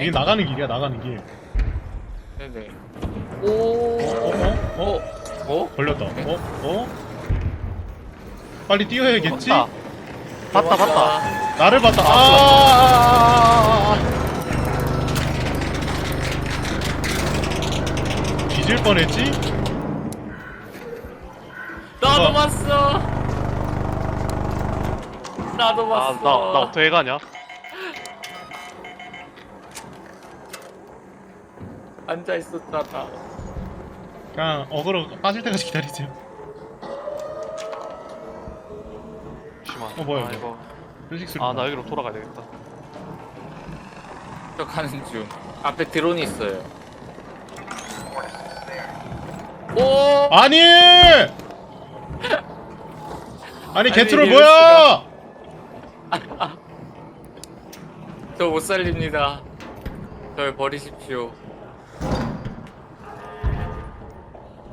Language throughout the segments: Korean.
이게 나가는 길이야 나가는 길. 네네. 어? 어? 어? 어? 걸렸다. 어? 어? 빨리 뛰어야겠지? 봤다. 봤다 봤다. 나를 봤다. 아, 아, 아, 아, 아. 뒤질 뻔했지? 나도. 봤어. 나도 봤어. 아나 나 어떻게 가냐? 앉아 있었잖아. 그냥 어그로 빠질 때까지 기다리세요. 잠시만. 어, 뭐야, 아, 이거? 이거. 휴식 소리. 아 나 여기로 돌아가야 되겠다. 저 가는 중. 앞에 드론이 있어요. 오! 아니! 아니 개트롤 뭐야? 저 못 살립니다. 절 버리십시오.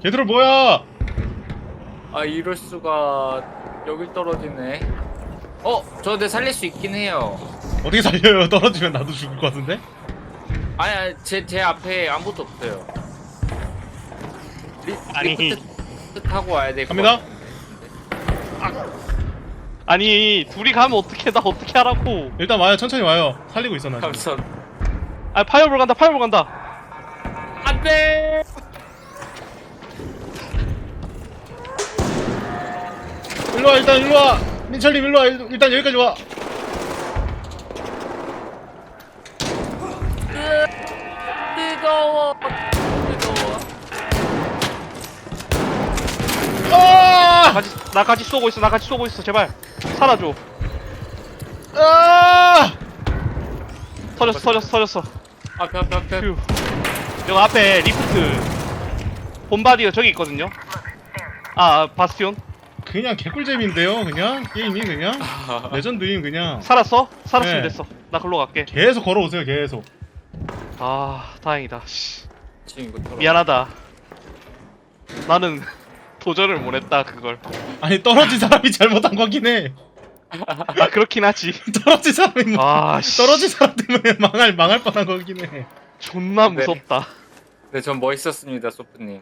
개트롤 뭐야? 아 이럴 수가 여길 떨어지네. 어, 저 근데 살릴 수 있긴 해요. 어떻게 살려요? 떨어지면 나도 죽을 것 같은데? 아니, 아니 제, 제 앞에 아무것도 없어요. 리, 아니. 리프트 타고 와야 될 것 갑니다. 아니 둘이 가면 어떻게 나 어떻게 하라고? 일단 와요. 천천히 와요. 살리고 있어 나. 지금. 감선. 아 파이어볼 간다 파이어볼 간다. 안 돼. 일로 와 일단 일로 와. 민철님 일로 와. 일- 일단 여기까지 와. 뜨거워. 뜨거워. 아! 같이 나 같이 쏘고 있어 나 같이 쏘고 있어 제발 살아줘. 아! 터졌어 터졌어 터졌어. 앞에 앞에 앞에. 휴. 여기 앞에 리프트 본바디가 저기 있거든요. 아 바스티온 그냥 개꿀잼인데요. 그냥 게임이 그냥 레전드임 그냥. 살았어? 살았으면 네. 됐어. 나 글로 갈게. 계속 걸어오세요. 계속. 아 다행이다. 씨. 지금 이거 털어. 미안하다. 나는 도전을 못했다 그걸. 아니 떨어진 사람이 잘못한 거긴 해. 아 그렇긴 하지. 떨어진 사람이 뭐 아 씨. 떨어진 사람 때문에 망할 망할 뻔한 거긴 해. 존나 네. 무섭다. 네, 전 멋있었습니다, 소프님.